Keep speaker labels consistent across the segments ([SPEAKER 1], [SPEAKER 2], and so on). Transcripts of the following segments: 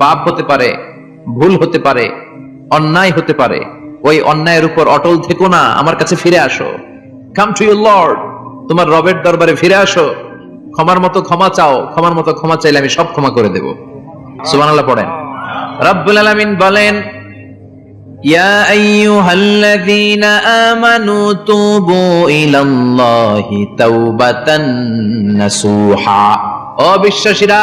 [SPEAKER 1] পাপ হতে পারে, ভুল হতে পারে, অন্যায় হতে পারে, ওই অন্যায়ের উপর অটল থেকো না, আমার কাছে ফিরে আসো। কাম টু ইউ লর্ড তোমার রবের দরবারে ফিরে আসো। ক্ষমার মতো ক্ষমা চাও, ক্ষমার মতো ক্ষমা চাইলে আমি সব ক্ষমা করে দেব। সুবহানাল্লাহ পড়েন। রব্বুল আলামিন বলেন, ইয়া আইয়ুহাল্লাযীনা আমানু তুবু ইলাল্লাহি তাওবাতান নাসুহা। অবিশ্বাসীরা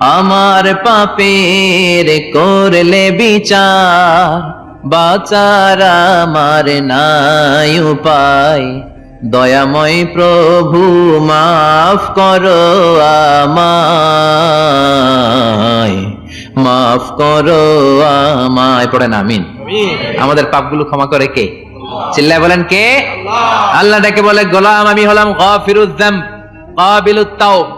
[SPEAKER 1] আমার পাপের করলে বিচার বাচার আমার নাই উপায়। দয়াময় প্রভু মাফ করো আমায়। মাফ করো আমায়। পড়েন আমিন। আমাদের পাপগুলো ক্ষমা করে কে? চিল্লায় বলেন কে? আল্লাহ। ডাকে বলে গোলাম আমি হলাম গফিরুদ্দাম কাবিলুত তাওব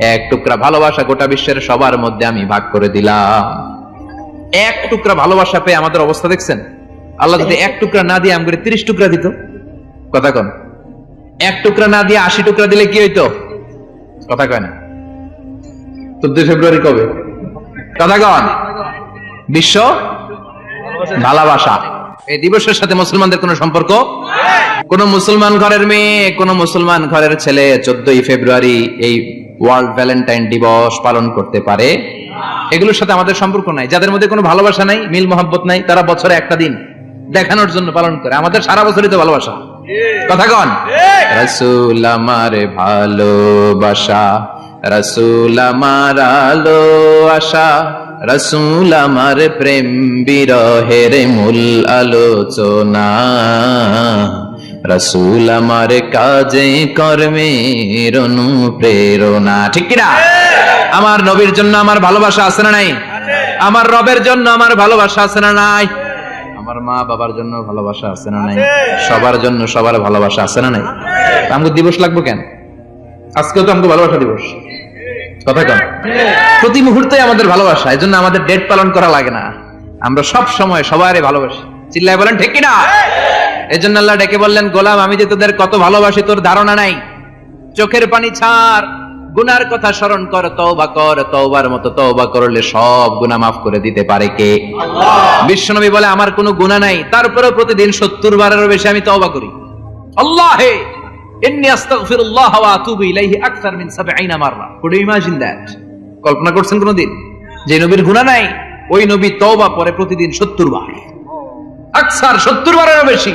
[SPEAKER 1] এক টুকরা ভালোবাসা গোটা বিশ্বের সবার মধ্যে আমি ভাগ করে দিলাম। এক টুকরা ভালোবাসা পেয়ে আমাদের অবস্থা দেখছেন? আল্লাহ যদি এক টুকরা না দিয়ে আমাকে তিরিশ টুকরা দিত, কথা কন। এক টুকরা না দিয়ে আশি টুকরা দিলে কি হইতো? কথা কয় না। চোদ্দই ফেব্রুয়ারি কবে? কথা কন। বিশ্ব ভালোবাসা। এই দিবসের সাথে মুসলমানদের কোনো সম্পর্ক? কোন মুসলমান ঘরের মেয়ে, কোন মুসলমান ঘরের ছেলে, চোদ্দই ফেব্রুয়ারি এই ওয়ার্ল্ড ভ্যালেন্টাইন দিবস পালন করতে পারে। এগুলোর সাথে আমাদের সম্পর্ক নাই। যাদের মধ্যে কোনো ভালোবাসা নাই, মিল মোহাব্বত নাই, তারা বছরে একটা দিন দেখানোর জন্য পালন করে। আমাদের সারা বছরই তো ভালোবাসা। কথা কন? রসুল আমার ভালোবাসা, রসুল আমার আলো আশা, রসুল আমার প্রেম বিরহের মূল আলোচনা। রসুল আমার কাজে কর্মের অনুপ্রেরণা। ঠিক কিনা? আমার নবীর জন্য আমার ভালোবাসা আছে না নাই? আমার রবের জন্য আমার ভালোবাসা আছে না নাই? আমার মা বাবার জন্য ভালোবাসা আছে না নাই? সবার জন্য সবার ভালোবাসা আছে না নাই? আমাকে দিবস লাগবো কেন? আজকেও তো আমাকে ভালোবাসা দিবস। কথা কন। প্রতি মুহূর্তে আমাদের ভালোবাসা, এই জন্য আমাদের ডেট পালন করা লাগে না। আমরা সব সময় সবারই ভালোবাসি। চিল্লায় বলেন, ঠিক কিনা? এই জন্য আল্লাহ ডেকে বললেন গোলাম আমি যে তোদের কত ভালোবাসি তোর ধারণা নাই। চোখের পানি ছাড়। গুনার কথা স্মরণ কর তওবা কর তওবার মতো তওবা করলে সব গুনাহ মাফ করে দিতে পারে কে? বিশ্বনবী বলে আমার কোনো গুনাহ নাই। তারপরেও প্রতিদিন 70 বারেরও বেশি আমি তওবা করি। আল্লাহে! ইন্নী আস্তাগফিরুল্লাহ ওয়া আতুবু ইলাইহি আকসার মিন 70 মাররা। কুড ইউ ইমাজিন দ্যাট কল্পনা করছেন কোনদিন? যে নবীর গুনাহ নাই ওই নবী তওবা পরে প্রতিদিন 70 বার। আকসার 70 বারেরও বেশি।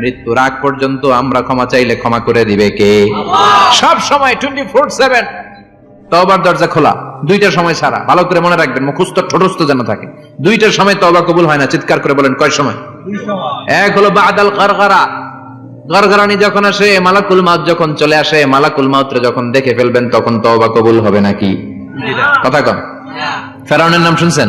[SPEAKER 1] মৃত্যুর আগ পর্যন্ত আমরা ক্ষমা চাইলে ক্ষমা করে দিবে কে? সব সময় টোয়েন্টি ফোর সেভেন তবার দরজা খোলা দুইটার সময় ছাড়া ভালো করে মনে রাখবেন মুখস্থ ঠোঁটস্থ যেন থাকে। দুইটার সময় তবা কবুল হয় না চিৎকার করে বলেন কয় সময়? এক হলো বাদাল গরগরা গরগরানি যখন আসে মালাকুল মাউত যখন চলে আসে মালাকুল মাউতরে যখন দেখে ফেলবেন তখন তবা কবুল হবে নাকি? কথা কন। ফেরাউনের নাম শুনছেন?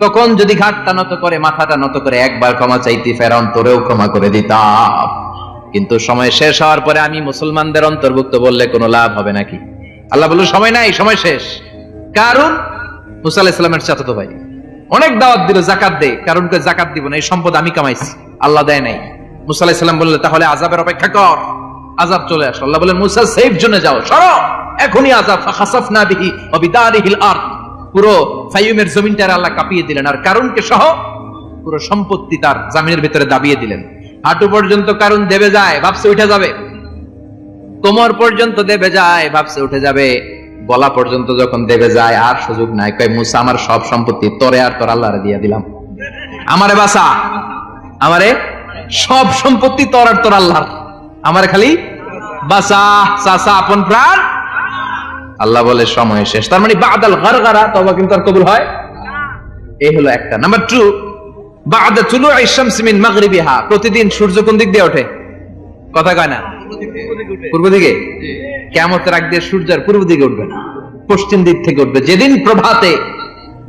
[SPEAKER 1] তখন যদি ঘাটটা নত করে, মাথাটা নত করে একবার ক্ষমা চাইতি ফেরাউন তোরেও ক্ষমা করে দিতাম। কিন্তু সময় শেষ হওয়ার পরে আমি মুসলমানদের অন্তর্ভুক্ত বললে কোনো লাভ হবে নাকি? আল্লাহ বলল, সময় নাই, সময় শেষ। কারণ মুসা আলাহিস সাল্লামের চাচাতো ভাই। অনেক দাওয়াত দিল, জাকাত দে। কারণ কে জাকাত দিব না, এই সম্পদ আমি কামাইছি, আল্লাহ দেয় নাই। মুসা বললে, তাহলে আজাবের অপেক্ষা কর আজাব চলে আসো। আল্লাহ বলেন মুসা, সেফ জন্য যাও, সরো। এখনই আজাব ফাখাসাফনা বিহি ওয়া বিদারিহিল পুরো ফাইয়ুমের জমিনটার আল্লাহ কাঁপিয়ে দিলেন। আর কারণকে সহ পুরো সম্পত্তি তার জামিনের ভিতরে দাবিয়ে দিলেন। হাঁটু পর্যন্ত কারণ দেবে যায়, ভাবছে উঠে যাবে। কোমর পর্যন্ত দেবে যায়, ভাবছে উঠে যাবে। গলা পর্যন্ত যখন দেবে যায়, আর সুযোগ নাই। কয়, মুসা, আমার সব সম্পত্তি তরে আর তোর আল্লাহরে দিয়ে দিলাম। আমারে বাসা আমারে সব সম্পত্তি তোর আর তোর আল্লাহর। আমার খালি বাসা চাচা, আপন প্রাণ আল্লাহ বলে সময় শেষ। তার মানে বাদাল গারগারা তবা কিন্তু আর কবুল হয় এই হলো একটা। নাম্বার টু বাদা চুলু আইসামস মাগরিবি মাগরিবিহা। প্রতিদিন সূর্য কোন দিক দিয়ে ওঠে? কথা কয় না? পূর্ব দিকে? কেমতের আগ দিয়ে সূর্যের পূর্ব দিকে উঠবে না। পশ্চিম দিক থেকে উঠবে। যেদিন প্রভাতে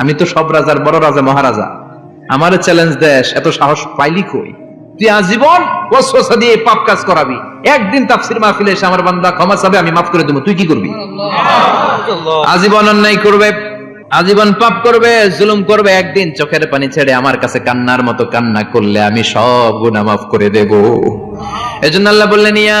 [SPEAKER 1] আমি তো সব রাজার বড় রাজা মহারাজা। আমার চ্যালেঞ্জ দেশ এত সাহস পাইলি কই? তুই আজীবন ওয়াসওয়াসা দিয়ে পাপ কাজ করাবি। একদিন তাফসির মাহফিলে এসে আমার বান্দা ক্ষমা চাবে আমি মাফ করে দেবো। তুই কি করবি? আজীবন অন্যায় করবে আজীবন পাপ করবে জুলুম করবে একদিন চোখের পানি ছেড়ে আমার কাছে কান্নার মতো কান্না করলে আমি সব গুনাহ মাফ করে দেব। এজন্য আল্লাহ বললেন ইয়া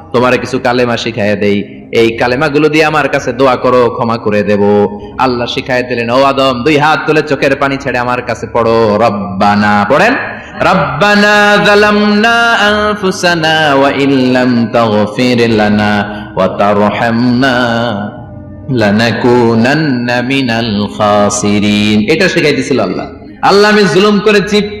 [SPEAKER 1] তোমার কিছু কালেমা শিখাইয়া দেই। এই কালেমাগুলো দিয়ে আমার কাছে দোয়া করো, ক্ষমা করে দেব। আল্লাহ শিখাই দিলেন, ও আদম, দুই হাত তুলে চোখের পানি ছেড়ে আমার কাছে পড়ো। রব্বানা পড়েন? এটা শেখাইতেছিল আল্লাহ। আল্লাহ আমি জুলুম করেছি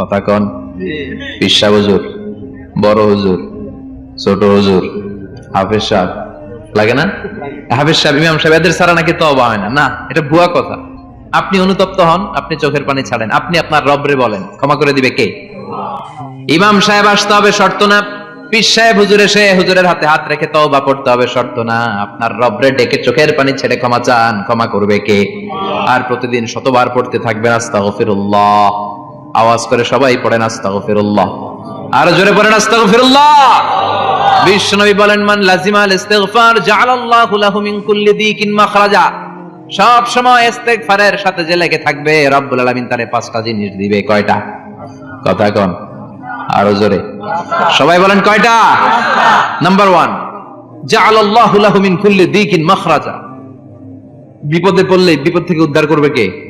[SPEAKER 1] কথা কন পিসা হুজুর বড় হুজুর ছোট হুজুর হাফেজ সাহেব। লাগে না? হাফেজ সাহেব ইমাম সাহেব এদের ছাড়া নাকি তবা হয় না? না এটা ভুয়া কথা। আপনি অনুতপ্ত হন আপনি চোখের পানি ছাড়েন। আপনি আপনার রবরে বলেন। ক্ষমা করে দিবে কে? ইমাম সাহেব আসতে হবে শর্ত না। পীর সাহেব হুজুর এসে হুজুরের হাতে হাত রেখে তওবা করতে হবে শর্ত না। আপনার রবরে ডেকে চোখের পানি ছেড়ে ক্ষমা চান। ক্ষমা করবে কে? আর প্রতিদিন শতবার পড়তে থাকবেন আস্তাগফিরুল্লাহ। আওয়াজ করে সবাই পড়েন আস্তাগফিরুল্লাহ। আর জোরে পড়েন আস্তাগফিরুল্লাহ। বিশ্বনবী বলেন, মান লাজিমাল ইস্তিগফার জাআলাল্লাহু লাহু মিন কুল্লি দিকিন মাখরাজা। সব সময় ইস্তেগফারের সাথে যে লেগে থাকবে, রব্বুল আলামিন তারে পাঁচটা জিনিস দিবে। কয়টা? কথা কোন? আরও জোরে। সবাই বলেন কয়টা? নাম্বার ওয়ান জাআলাল্লাহু লাহু মিন কুল্লি দিকিন মাখরাজা। বিপদে পড়লে, বিপদ থেকে উদ্ধার করবে কে?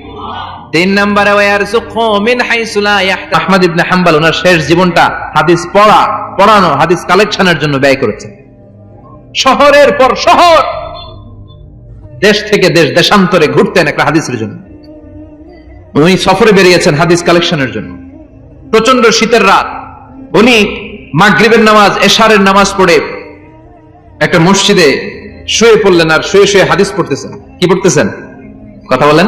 [SPEAKER 1] তিন নম্বরে মিন হাইসু লা ইয়াহতাসিব আহমদ ইবনে হাম্বল ওনার শেষ জীবনটা হাদিস পড়া, পড়ানো, হাদিস কালেকশনের জন্য ব্যয় করেছেন। শহরের পর শহর, দেশ থেকে দেশ দেশান্তরে ঘুরতেন একটা হাদিসের জন্য। উনি সফরে বেরিয়েছেন হাদিস কালেকশনের জন্য। প্রচণ্ড শীতের রাত। উনি মাগরিবের নামাজ, এশারের নামাজ পড়ে একটা মসজিদে শুয়ে পড়লেন আর শুয়ে শুয়ে হাদিস পড়তেছেন। কি পড়তেছেন? কথা বলেন।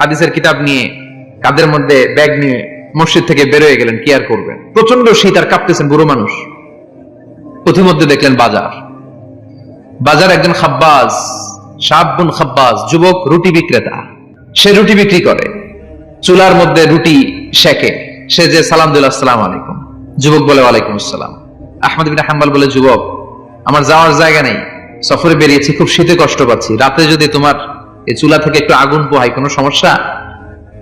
[SPEAKER 1] হাদিসের কিতাব নিয়ে কাদের মধ্যে ব্যাগ নিয়ে মসজিদ থেকে বেরোয় গেলেন, কি আর করবেন? প্রচণ্ড শীত আর কাঁপতেছেন বুড়ো মানুষ। পথিমধ্যে দেখলেন বাজার। বাজার একজন খাব্বাজ সাবুন খাব্বাজ, যুবক, রুটি বিক্রেতা। সে রুটি বিক্রি করে। চুলার মধ্যে রুটি শেখে সে যে সালাম দিল আসসালাম আলাইকুম। যুবক বলে, ওয়ালাইকুম আসসালাম। আহমদ বিন হাম্বাল বলে, যুবক, আমার যাওয়ার জায়গা নেই। সফরে বেরিয়েছি, খুব শীতে কষ্ট পাচ্ছি। রাতে যদি তোমার এই চুলা থেকে একটু আগুন পোহাই কোনো সমস্যা?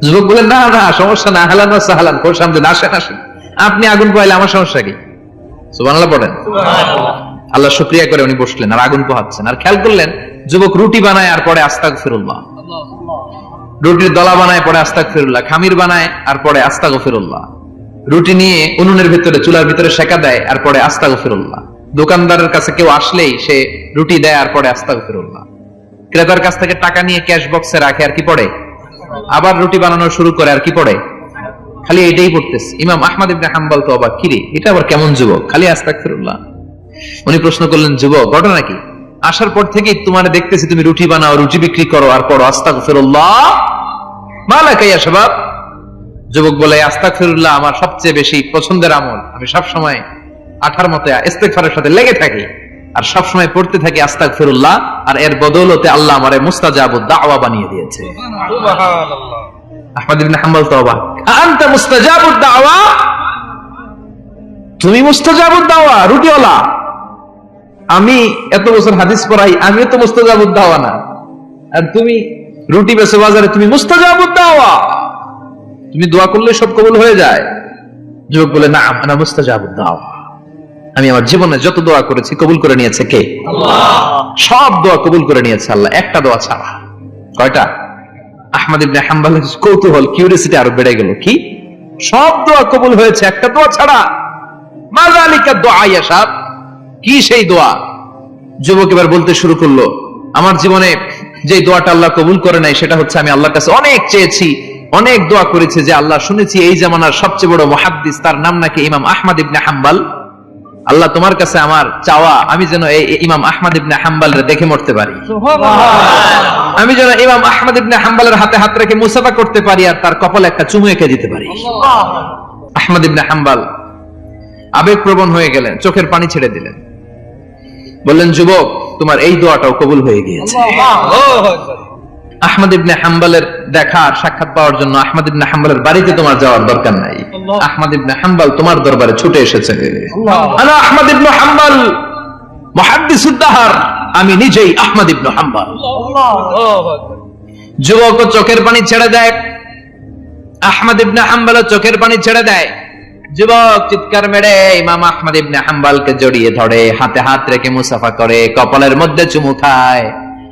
[SPEAKER 1] যুবক বলে না না সমস্যা না হালান না সাহালান খোর সামনে আসেন আসেন। আপনি আগুন পোহাইলে আমার সমস্যা কি? সুবহানাল্লাহ পড়েন আল্লাহ শুক্রিয়া করে উনি বসলেন আর আগুন পোহাচ্ছেন। আর খেয়াল করলেন যুবক রুটি বানায় আর পরে আস্তাক ফিরুল্লাহ রুটির দলা বানায় পরে আস্তাক ফিরুল্লাহ খামির বানায় আর পরে আস্তাক ফিরুল্লাহ রুটি নিয়ে উনুনের ভিতরে চুলার ভিতরে সেকা দেয় আর পরে আস্তাক ফিরুল্লাহ দোকানদারের কাছে কেউ আসলেই সে রুটি দেয় আর পরে আস্তাক ফিরুল্লাহ ক্রেতার কাছ থেকে টাকা নিয়ে ক্যাশ বক্সে রাখে, আর কি পড়ে? আবার রুটি বানানো শুরু করে, আর কি পড়ে? খালি এটাই পড়তেছে। ইমাম আহমদ ইবনে হাম্বল তো অবাক। কিরে এটা আবার কেমন যুবক? খালি আস্তাক ফিরুল্লাহ উনি প্রশ্ন করলেন, যুবক, ঘটনা কি? আসার পর থেকেই তোমার দেখতেছি তুমি রুটি বানাও, রুটি বিক্রি করো, আর পড়ো। আস্তাক ফিরুল্লাহ মালাকাইয়া সবাব যুবক বলে আস্তাক ফিরুল্লাহ আমার সবচেয়ে বেশি পছন্দের আমল। আমি সব সময় আঠার মতে ইস্তেগফারের সাথে লেগে থাকি। আর সব সময় পড়তে থাকি আস্তাক ফিরুল্লাহ আর এর বদৌলতে আল্লাহ আমারে মুস্তাজাবুদ দাওয়া বানিয়ে দিয়েছে। আহমদ ইবনে হাম্বল তো আনতা মুস্তাজাবুদ দাওয়া? তুমি মুস্তাজাবুদ দাওয়া রুটিওয়ালা। আমি এত বছর হাদিস পড়াই আমিও তো মুস্তাজাবুদ দাওয়া না। আর তুমি রুটি বেচো বাজারে তুমি মুস্তাজাবুদ দাওয়া। তুমি দোয়া করলে সব কবুল হয়ে যায়। যুবক বলে না না মুস্তাজাবুদ দাওয়া। আমি আমার জীবনে যত দোয়া করেছি কবুল করে নিয়েছে কে? সব দোয়া কবুল করে নিয়েছে আল্লাহ। একটা দোয়া ছাড়া। কয়টা? আহমদ ইবনে হাম্বালের কৌতূহল কিউরিয়াসিটি আরও বেড়ে গেল। কি? সব দোয়া কবুল হয়েছে একটা দোয়া ছাড়া। মাজালিকা দোয়া ইয়াসাব কি সেই দোয়া? যুবক এবার বলতে শুরু করল আমার জীবনে যে দোয়াটা আল্লাহ কবুল করে নাই সেটা হচ্ছে আমি আল্লাহর কাছে অনেক চেয়েছি অনেক দোয়া করেছে যে আল্লাহ শুনেছি এই জামানার সবচেয়ে বড় মহাদ্দিস তার নাম নাকি ইমাম আহমদ ইবনে হাম্বাল। আল্লাহ তোমার কাছে আমার চাওয়া আমি যেন এই ইমাম আহমদ ইবনে হাম্বাল দেখে মরতে পারি। আমি যেন ইমাম আহমদ ইবনে হাম্বালের হাতে হাত রেখে মুসাফা করতে পারি আর তার কপালে একটা চুমু এঁকে দিতে পারি। আহমদ ইবনে হাম্বাল আবেগ প্রবণ হয়ে গেলেন চোখের পানি ছেড়ে দিলেন। বললেন যুবক তোমার এই দোয়াটাও কবুল হয়ে গিয়েছে। আহমদ ইবনে হাম্বালের দেখা আর সাক্ষাৎ পাওয়ার জন্য আহমদ ইবনে হাম্বালের বাড়িতে তোমার যাওয়ার দরকার নাই। আহমদ ইবনে হাম্বাল তোমার দরবারে ছুটে এসেছে। আনা আহমদ ইবনে হাম্বাল মুহাদ্দিসুদ্দাহার আমি নিজেই আহমদ ইবনে হাম্বাল। যুবক ও চোখের পানি ছেড়ে দেয়। আহমদ ইবনে হাম্বাল চোখের পানি ছেড়ে দেয়। যুবক চিৎকার মেরে ইমাম আহমদ ইবনে হাম্বালকে জড়িয়ে ধরে হাতে হাত রেখে মুসাফা করে কপালের মধ্যে চুমু খায়।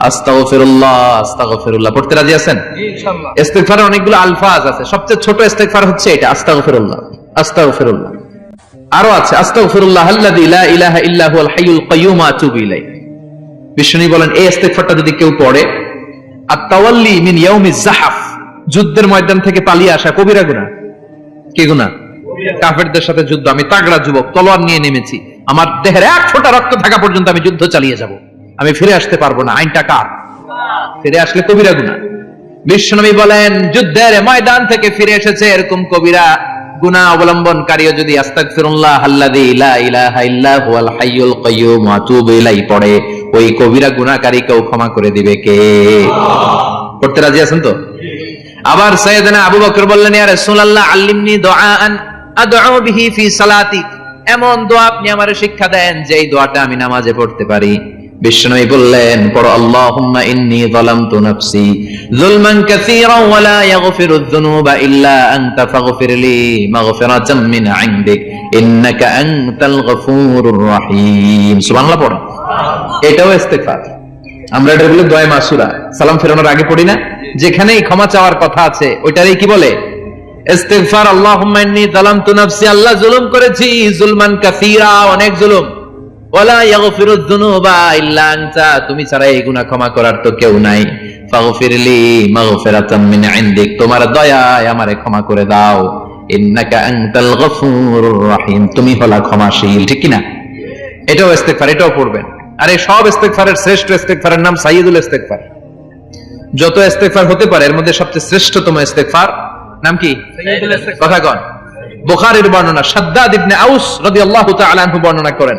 [SPEAKER 1] আস্তাগফিরুল্লাহ আস্তাগফিরুল্লাহ। পড়তে রাজি আছেন? ইস্তেগফারের অনেকগুলো আলফাজ আছে। সবচেয়ে ছোট ইস্তেগফার হচ্ছে এটা আস্তাগফিরুল্লাহ আস্তাগফিরুল্লাহ। আরও আছে আস্তাগফিরুল্লাহ আল্লাযী লা ইলাহা ইল্লা হুয়াল হাইয়ুল কাইয়্যুম আতুবু ইলাইহি। বিষ্ণু বলেন এই ইস্তেগফারটা যদি কেউ পড়ে আত-তাওয়াল্লি মিন ইয়াউমিজ জাহাফ যুদ্ধের ময়দান থেকে পালিয়ে আসা কবিরা গুনাহ। কি গুনাহ? কাফেরদের সাথে যুদ্ধ। আমি তাগড়া যুবক তলোয়ার নিয়ে নেমেছি। আমার দেহের এক ফোঁটা রক্ত থাকা পর্যন্ত আমি যুদ্ধ চালিয়ে যাব। আমি ফিরে আসতে পারব না। আইনটা কার? ফিরে আসলে কবিরা গুনাহ বিশ্বনবী বলেন যুদ্ধের ময়দান থেকে ফিরে এসেছে এরকম কবিরা গুনা অবলম্বনকারীও যদি আস্তাগফিরুল্লাহ আল্লাযী লা ইলাহা ইল্লা হুয়াল হাইয়ুল কাইয়্যুম ওয়া আতুবু ইলাইহি পড়ে ওই কবিরা গুনাহকারীকেও ক্ষমা করে দিবে কে? করতে রাজি আছেন তো? আবার সাইয়েদনা আবু বকর বললেন ইয়া রাসূলুল্লাহ আল্লিমনি দুআআন আদউ বিহি ফি সালাতি। এমন দোয়া আপনি আমারে শিক্ষা দেন যেই দোয়াটা আমি নামাজে পড়তে পারি। বিষ্ণুই বললেন আল্লাহুম্মা ইন্নী যালামতু নাফসি যুলমান কাসীরা ওয়া লা যুনুবা ইল্লা আনতা ফাগফিরলি মিন ইনদিক, ইন্নাকা আনতাল গফুরুর সুবহানাল্লাহ, পড়ো। এটাও ইস্তিগফার। আমরা এটা বলি দোয়া মাসুরা। সালাম ফেরানোর আগে পড়ি না? যেখানেই ক্ষমা চাওয়ার কথা আছে, ওইটারই কি বলে? ইস্তিগফার, আল্লাহুম্মা ইন্নী যালামতু নাফসি। আল্লাহ জুলুম করেছি, জুলমান কাসীরা অনেক জুলুম। ইল্লা আনতা তুমি ছাড়া এই গুনাহ ক্ষমা করার তো কেউ নাই। ফাগফিরলি মাগফিরাতাম মিন ইনদিক তোমার দয়ায় আমারে ক্ষমা করে দাও। ইন্নাকা আনতাল গফুরুর রহিম তুমি হলা ক্ষমাশীল ঠিক কি না এটাও ইস্তেগফার এটাও পড়বেন। আর এই সব ইস্তেগফারের শ্রেষ্ঠ ইস্তেগফারের নাম সাইয়্যিদুল ইস্তেগফার। যত ইস্তেগফার হতে পারে এর মধ্যে সবচেয়ে শ্রেষ্ঠতম ইস্তেগফার নাম কি? কথা কন বুখারীর বর্ণনা সাদ্দাদ ইবনে আউস রাদিয়াল্লাহু তাআলা আনহু বর্ণনা করেন।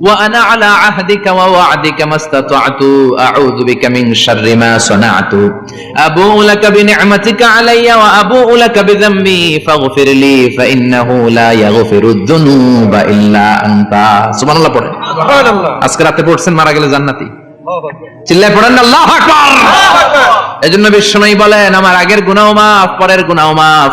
[SPEAKER 1] وأنا على عهدك ووعدك ما استطعت أعوذ بك من شر ما صنعت أبوء لك بنعمتك علي وأبوء لك بذنبي فاغفر لي فإنه لا يغفر الذنوب إلا أنت سبحان الله পড়েন আজকে রাতে পড়ছেন মারা গেলে জান্নাতি চিল্লায় পড়েন না আল্লাহ আকবার এজন্য বিশ্বনবী বলেন আমার আগের গুনাহ মাফ পরের গুনাহ মাফ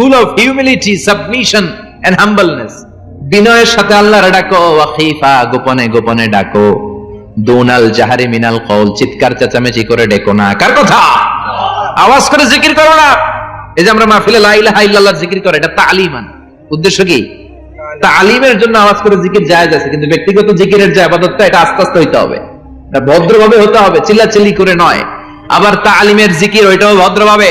[SPEAKER 1] full of humility submission and humbleness বিনয়ের সাথে আল্লাহর ডাকো ওয়া খিফা গোপনে গোপনে ডাকো। দোনাল জাহারি মিনাল কওল, চিৎকার চেঁচামেচি করে ডেকো না। কার কথা? আওয়াজ করে জিকির করো না। এই যে আমরা মাহফিলে লা ইলাহা জিকির করে, এটা তালিমান। উদ্দেশ্য কি? তালিমের জন্য আওয়াজ করে জিকির জায়েজ আছে, কিন্তু ব্যক্তিগত জিকিরের যে আবাদতটা, এটা আস্তে আস্তে হইতে হবে। ভদ্রভাবে হতে হবে, চিল্লাচিল্লি করে নয়। আবার তালিমের জিকির, ওইটাও ভদ্রভাবে।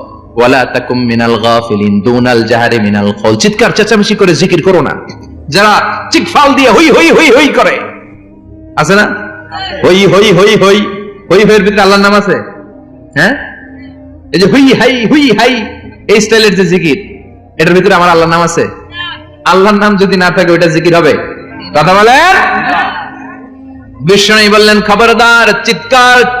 [SPEAKER 1] ওয়ালা তাকুম মিনাল গাফিলিন দুনাল জাহারি মিনাল কল চিৎকার চেঁচামেচি করে জিকির করো না। যারা চিকফাল দিয়ে হই হই হই হই করে। আছে না? হই হই হই হই। হই হইয়ের ভিতরে আল্লাহর নাম আছে? হ্যাঁ? এই যে হুই হাই হুই হাই এই স্টাইলের যে জিকির এটার ভিতরে আমার আল্লাহর নাম আছে? আল্লাহর নাম যদি না থাকে ওইটা জিকির হবে? কথা বলেন? বিষ্ণু বললেন খবরদার চিৎকার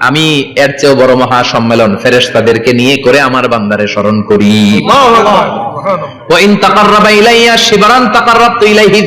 [SPEAKER 1] আমি এর চেয়েও বড় মহা সম্মেলন ফেরেশতাদেরকে নিয়ে করে আমার বান্দারে স্মরণ করি। ওয়া ইন তাকাররাবা ইলাইয়া শিবরান তাকাররাবতু ইলাইহি